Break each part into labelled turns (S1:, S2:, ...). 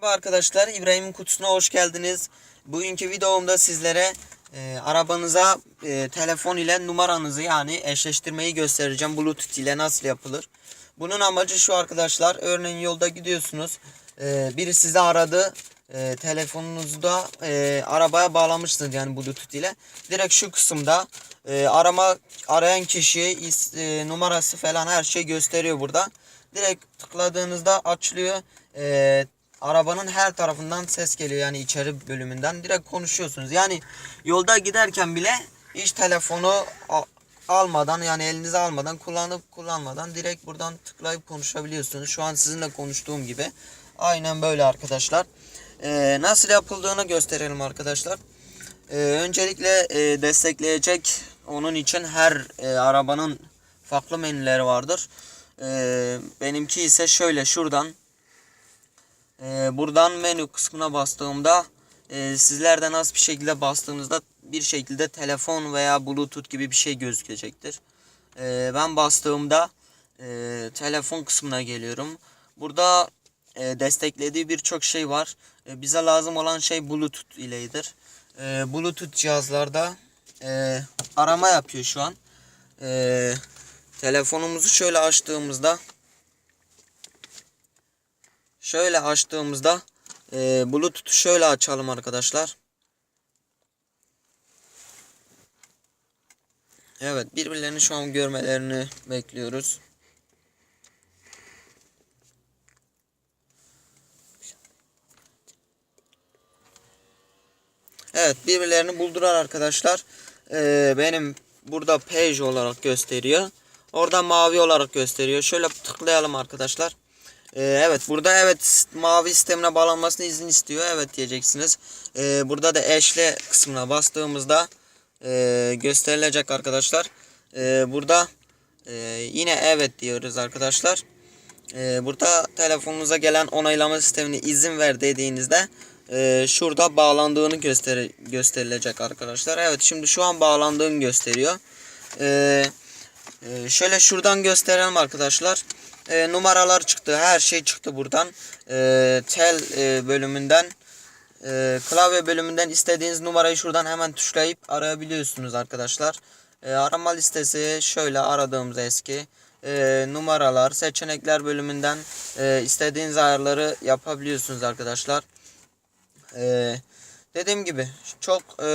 S1: Merhaba arkadaşlar, İbrahim'in kutusuna hoş geldiniz. Bugünkü videomda sizlere e, arabanıza e, telefon ile numaranızı yani eşleştirmeyi göstereceğim. Bluetooth ile nasıl yapılır. Bunun amacı şu arkadaşlar. Örneğin yolda gidiyorsunuz. E, biri sizi aradı. E, telefonunuzda e, arabaya bağlamışsınız yani Bluetooth ile. Direkt şu kısımda e, arama arayan kişi e, numarası falan her şey gösteriyor burada. Direkt tıkladığınızda açılıyor. E, arabanın her tarafından ses geliyor yani içeri bölümünden direkt konuşuyorsunuz. Yani yolda giderken bile hiç telefonu almadan yani elinize almadan kullanıp kullanmadan direkt buradan tıklayıp konuşabiliyorsunuz. Şu an sizinle konuştuğum gibi. Aynen böyle arkadaşlar. Ee, nasıl yapıldığını gösterelim arkadaşlar. Ee, öncelikle e, destekleyecek onun için her e, arabanın farklı menüleri vardır. Ee, benimki ise şöyle şuradan ee, buradan menü kısmına bastığımda e, sizler de nasıl bir şekilde bastığınızda bir şekilde telefon veya bluetooth gibi bir şey gözükecektir. Ee, ben bastığımda e, telefon kısmına geliyorum. Burada e, desteklediği birçok şey var. E, bize lazım olan şey bluetooth ileydir. E, bluetooth cihazlarda e, arama yapıyor şu an. E, telefonumuzu şöyle açtığımızda Şöyle açtığımızda e, Bluetooth'u şöyle açalım arkadaşlar. Evet birbirlerini şu an görmelerini bekliyoruz. Evet birbirlerini buldular arkadaşlar. Ee, benim burada page olarak gösteriyor. Orada mavi olarak gösteriyor. Şöyle tıklayalım arkadaşlar. Ee, evet burada evet mavi sistemine bağlanmasını izin istiyor. Evet diyeceksiniz. Ee, burada da eşle kısmına bastığımızda e, gösterilecek arkadaşlar. Ee, burada e, yine evet diyoruz arkadaşlar. Ee, burada telefonunuza gelen onaylama sistemine izin ver dediğinizde e, şurada bağlandığını göster gösterilecek arkadaşlar. Evet şimdi şu an bağlandığını gösteriyor. Ee, e, şöyle şuradan gösterelim arkadaşlar. E, numaralar çıktı. Her şey çıktı buradan. E, tel e, bölümünden e, klavye bölümünden istediğiniz numarayı şuradan hemen tuşlayıp arayabiliyorsunuz arkadaşlar. E, arama listesi şöyle aradığımız eski e, numaralar seçenekler bölümünden e, istediğiniz ayarları yapabiliyorsunuz arkadaşlar. E, dediğim gibi çok e,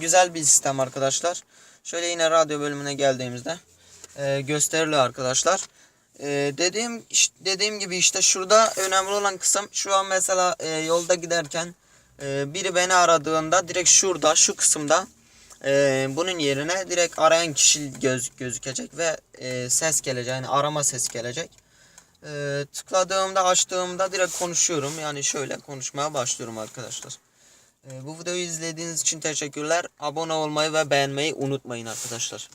S1: güzel bir sistem arkadaşlar. Şöyle yine radyo bölümüne geldiğimizde e, gösteriliyor arkadaşlar. E, dediğim dediğim gibi işte şurada önemli olan kısım şu an mesela e, yolda giderken e, biri beni aradığında direkt şurada şu kısımda e, bunun yerine direkt arayan kişi göz, gözükecek ve e, ses gelecek yani arama ses gelecek. E, tıkladığımda açtığımda direkt konuşuyorum yani şöyle konuşmaya başlıyorum arkadaşlar. E, bu videoyu izlediğiniz için teşekkürler. Abone olmayı ve beğenmeyi unutmayın arkadaşlar.